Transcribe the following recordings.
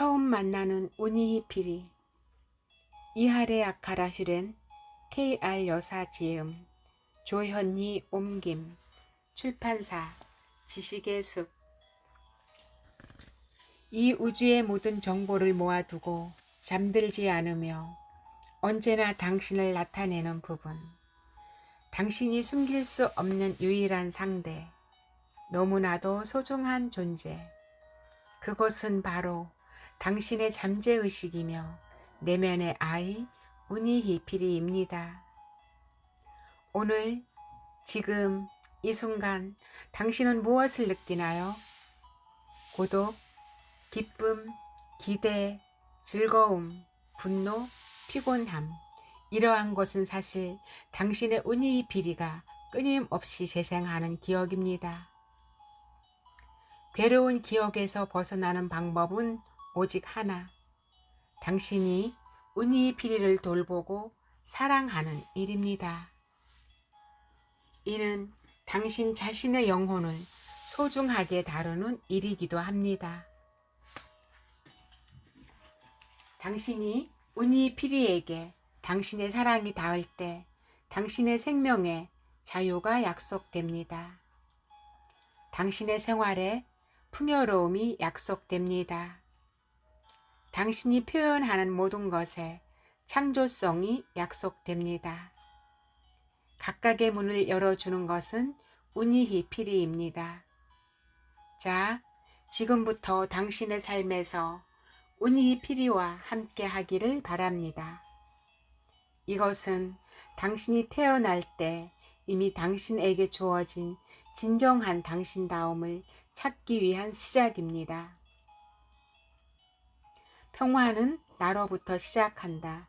처음 만나는 우니히피리 이하레 아카라 슈렌 KR 여사 지음 조현희 옮김 출판사 지식의 숲. 이 우주의 모든 정보를 모아두고 잠들지 않으며 언제나 당신을 나타내는 부분. 당신이 숨길 수 없는 유일한 상대 너무나도 소중한 존재. 그것은 바로 당신의 잠재의식이며 내면의 아이 우니히피리입니다. 오늘 지금 이 순간 당신은 무엇을 느끼나요? 고독, 기쁨, 기대, 즐거움, 분노, 피곤함 이러한 것은 사실 당신의 우니히피리가 끊임없이 재생하는 기억입니다. 괴로운 기억에서 벗어나는 방법은 오직 하나. 당신이 운이 피리를 돌보고 사랑하는 일입니다. 이는 당신 자신의 영혼을 소중하게 다루는 일이기도 합니다. 당신이 운이 피리에게 당신의 사랑이 닿을 때 당신의 생명에 자유가 약속됩니다. 당신의 생활에 풍요로움이 약속됩니다. 당신이 표현하는 모든 것에 창조성이 약속됩니다. 각각의 문을 열어주는 것은 운이히 피리입니다. 자, 지금부터 당신의 삶에서 운이 피리와 함께 하기를 바랍니다. 이것은 당신이 태어날 때 이미 당신에게 주어진 진정한 당신다움을 찾기 위한 시작입니다. 평화는 나로부터 시작한다.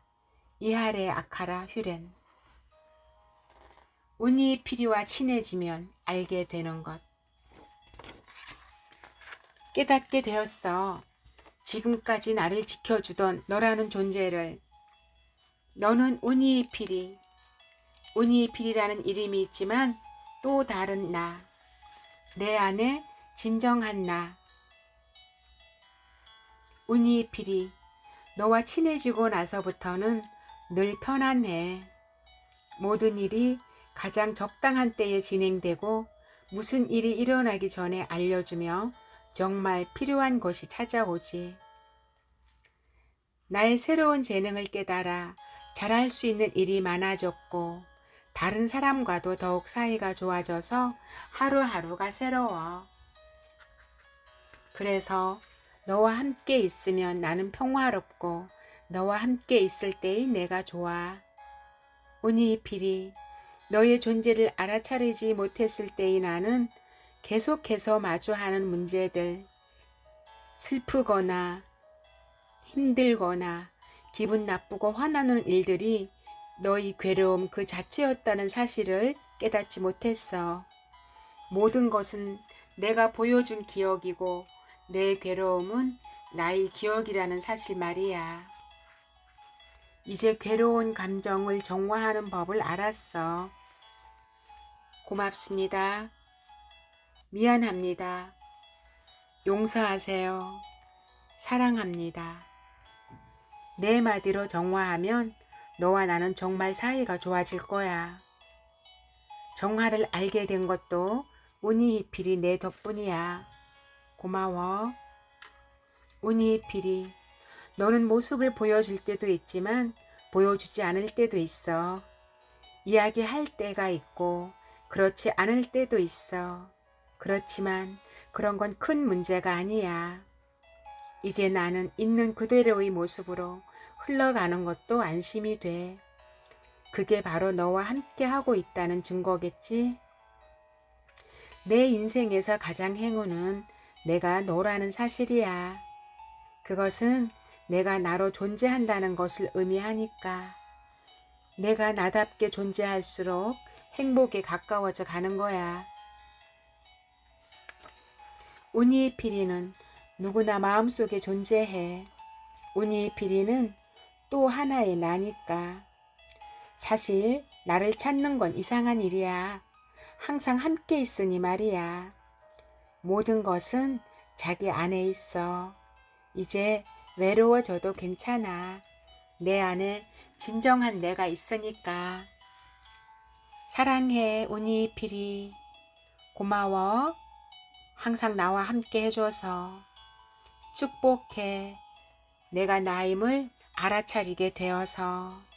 이하레 아카라 휴렌 운이 피리와 친해지면 알게 되는 것. 깨닫게 되었어. 지금까지 나를 지켜주던 너라는 존재를. 너는 운이 피리. 운이 피리라는 이름이 있지만 또 다른 나. 내 안에 진정한 나. 운이 피리. 너와 친해지고 나서부터는 늘 편안해. 모든 일이 가장 적당한 때에 진행되고 무슨 일이 일어나기 전에 알려주며 정말 필요한 것이 찾아오지. 나의 새로운 재능을 깨달아 잘할 수 있는 일이 많아졌고 다른 사람과도 더욱 사이가 좋아져서 하루하루가 새로워. 그래서 너와 함께 있으면 나는 평화롭고 너와 함께 있을 때의 내가 좋아. 우니피리 너의 존재를 알아차리지 못했을 때의 나는 계속해서 마주하는 문제들, 슬프거나 힘들거나 기분 나쁘고 화나는 일들이 너희 괴로움 그 자체였다는 사실을 깨닫지 못했어. 모든 것은 내가 보여준 기억이고 내 괴로움은 나의 기억이라는 사실 말이야. 이제 괴로운 감정을 정화하는 법을 알았어. 고맙습니다. 미안합니다. 용서하세요. 사랑합니다. 네 마디로 정화하면 너와 나는 정말 사이가 좋아질 거야. 정화를 알게 된 것도 운이 히필이 내 덕분이야. 고마워. 운이히필이 너는 모습을 보여줄 때도 있지만 보여주지 않을 때도 있어. 이야기할 때가 있고 그렇지 않을 때도 있어. 그렇지만 그런 건 큰 문제가 아니야. 이제 나는 있는 그대로의 모습으로 흘러가는 것도 안심이 돼. 그게 바로 너와 함께 하고 있다는 증거겠지? 내 인생에서 가장 행운은 내가 너라는 사실이야. 그것은 내가 나로 존재한다는 것을 의미하니까. 내가 나답게 존재할수록 행복에 가까워져 가는 거야. 운이의 피리는 누구나 마음속에 존재해. 운이의 피리는 또 하나의 나니까. 사실 나를 찾는 건 이상한 일이야. 항상 함께 있으니 말이야. 모든 것은 자기 안에 있어. 이제 외로워져도 괜찮아. 내 안에 진정한 내가 있으니까. 사랑해, 우니피리. 고마워. 항상 나와 함께 해줘서. 축복해. 내가 나임을 알아차리게 되어서.